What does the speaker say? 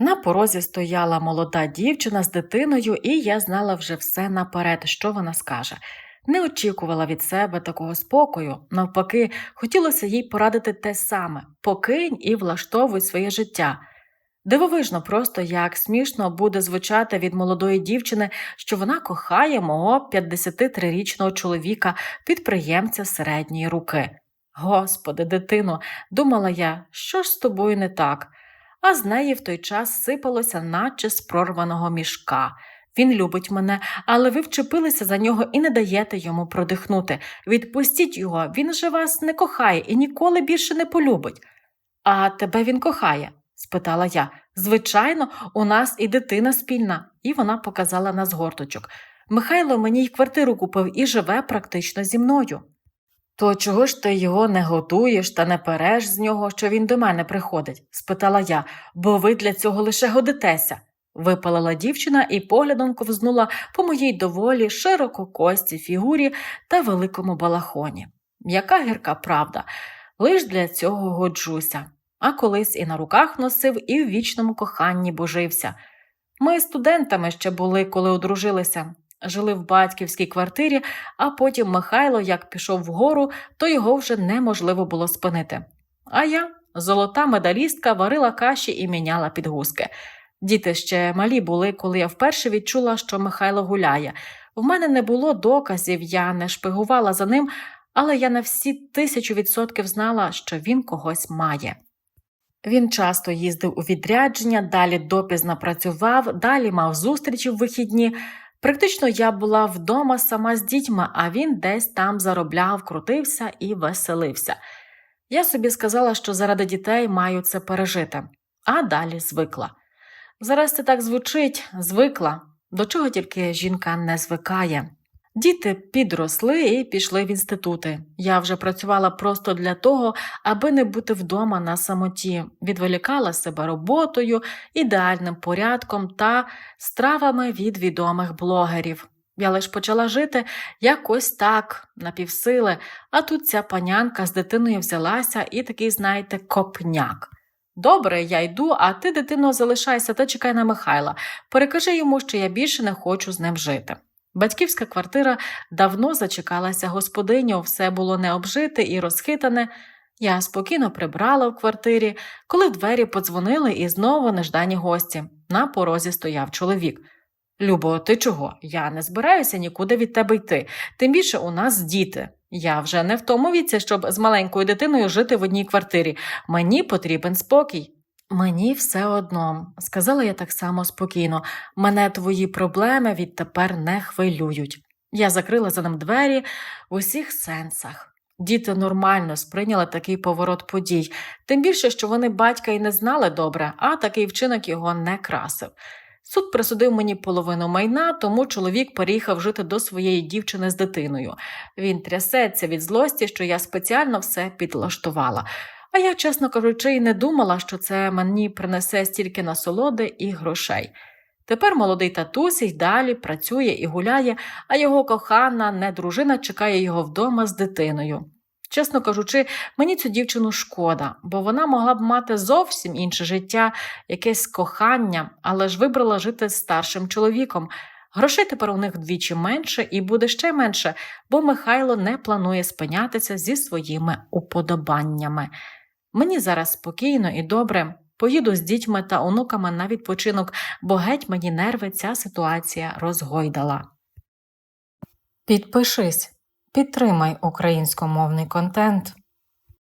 На порозі стояла молода дівчина з дитиною, і я знала вже все наперед, що вона скаже. Не очікувала від себе такого спокою, навпаки, хотілося їй порадити те саме покинь і влаштовуй своє життя. Дивовижно, просто як смішно буде звучати від молодої дівчини, що вона кохає мого 53-річного чоловіка, підприємця середньої руки. Господи, дитино, думала я, що ж з тобою не так? А з неї в той час сипалося, наче з прорваного мішка. Він любить мене, але ви вчепилися за нього і не даєте йому продихнути. Відпустіть його, він же вас не кохає і ніколи більше не полюбить. А тебе він кохає? спитала я. Звичайно, у нас і дитина спільна, і вона показала на згорточок. Михайло мені й квартиру купив і живе практично зі мною. То чого ж ти його не готуєш та не переш з нього, що він до мене приходить? спитала я, бо ви для цього лише годитеся. Випалила дівчина і поглядом ковзнула по моїй доволі ширококостій фігурі та великому балахоні. Яка гірка правда, лиш для цього годжуся, а колись і на руках носив, і в вічному коханні божився. Ми студентами ще були, коли одружилися. Жили в батьківській квартирі, а потім Михайло як пішов вгору, то його вже неможливо було спинити. А я, золота медалістка, варила каші і міняла підгузки. Діти ще малі були, коли я вперше відчула, що Михайло гуляє. В мене не було доказів, я не шпигувала за ним, але я на всі тисячу відсотків знала, що він когось має. Він часто їздив у відрядження, далі допізно працював, далі мав зустрічі в вихідні. Практично я була вдома сама з дітьми, а він десь там заробляв, крутився і веселився. Я собі сказала, що заради дітей маю це пережити, а далі звикла. Зараз це так звучить, звикла, до чого тільки жінка не звикає. Діти підросли і пішли в інститути. Я вже працювала просто для того, аби не бути вдома на самоті, відволікала себе роботою, ідеальним порядком та стравами від відомих блогерів. Я лиш почала жити якось так, напівсили, а тут ця панянка з дитиною взялася і такий, знаєте, копняк. Добре, я йду, а ти, дитино, залишайся та чекай на Михайла. Перекажи йому, що я більше не хочу з ним жити. Батьківська квартира давно зачекалася господиню, все було необжите і розхитане. Я спокійно прибрала в квартирі, коли в двері подзвонили і знову неждані гості. На порозі стояв чоловік. Любо, ти чого? Я не збираюся нікуди від тебе йти. Тим більше у нас діти. Я вже не в тому віці, щоб з маленькою дитиною жити в одній квартирі. Мені потрібен спокій. Мені все одно, сказала я так само спокійно, мене твої проблеми відтепер не хвилюють. Я закрила за ним двері в усіх сенсах. Діти нормально сприйняли такий поворот подій, тим більше, що вони батька й не знали добре, а такий вчинок його не красив. Суд присудив мені половину майна, тому чоловік переїхав жити до своєї дівчини з дитиною. Він трясеться від злості, що я спеціально все підлаштувала. А я, чесно кажучи, й не думала, що це мені принесе стільки насолоди і грошей. Тепер молодий татусь й далі працює і гуляє, а його кохана, не дружина чекає його вдома з дитиною. Чесно кажучи, мені цю дівчину шкода, бо вона могла б мати зовсім інше життя, якесь кохання, але ж вибрала жити з старшим чоловіком. Грошей тепер у них вдвічі менше і буде ще менше, бо Михайло не планує спинятися зі своїми уподобаннями. Мені зараз спокійно і добре. Поїду з дітьми та онуками на відпочинок, бо геть мені нерви ця ситуація розгойдала. Підпишись, підтримай українськомовний контент.